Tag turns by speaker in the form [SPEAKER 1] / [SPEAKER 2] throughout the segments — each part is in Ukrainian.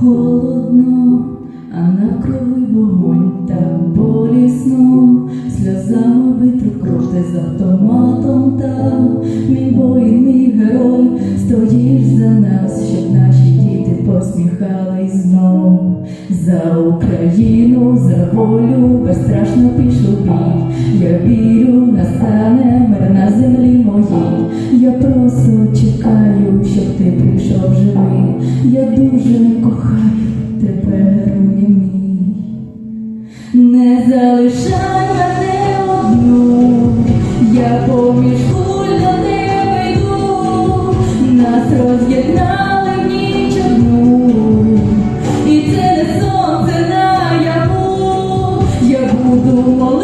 [SPEAKER 1] холодно, а навкруги вогонь так болісно, сльозами витру крути з автоматом там, мій воїн, герой, стоїш за нас, щоб наші діти посміхались знов. За Україну, за волю, безстрашно пішов бій. Я вірю, настане Я просто чекаю, щоб ти прийшов живий. Я дуже кохаю тебе, мій. Не залишай мене одну, я поміж куль до йду, нас роз'єднали в ніч одну, і це не сонце наяву, я буду молитися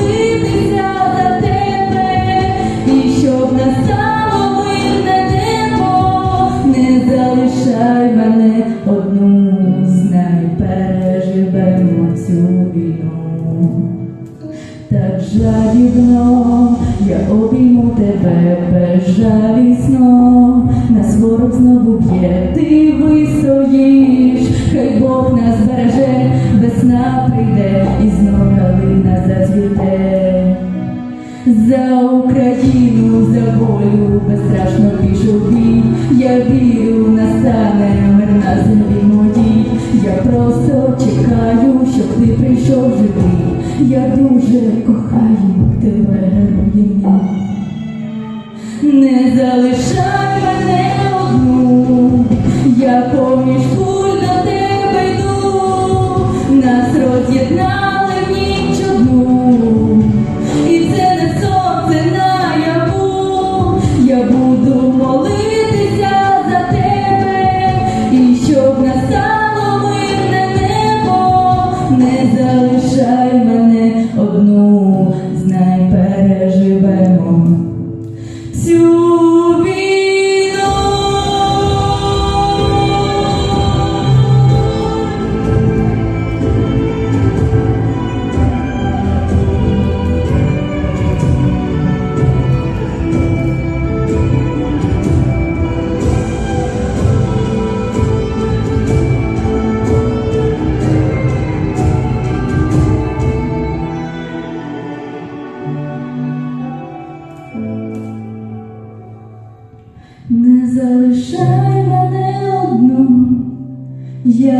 [SPEAKER 1] мене з неї переживемо цю війну. Так жадібно я обійму тебе безжалісно, нас ворог знову б'є, ти вистоїш, Україну, за волю безстрашно пішов бій, я вірю, настане мир на землі моїй. Я просто чекаю, щоб ти прийшов живий. Я дуже кохаю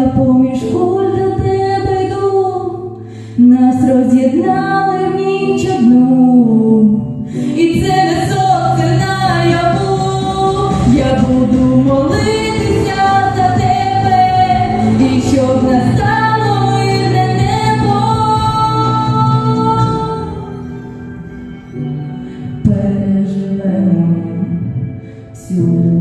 [SPEAKER 1] поміж куль до тебе йду, нас роз'єднали в ніч одну, і це не сонце наяву, я буду молитися за тебе, і щоб настало мирне небо. Переживемо цю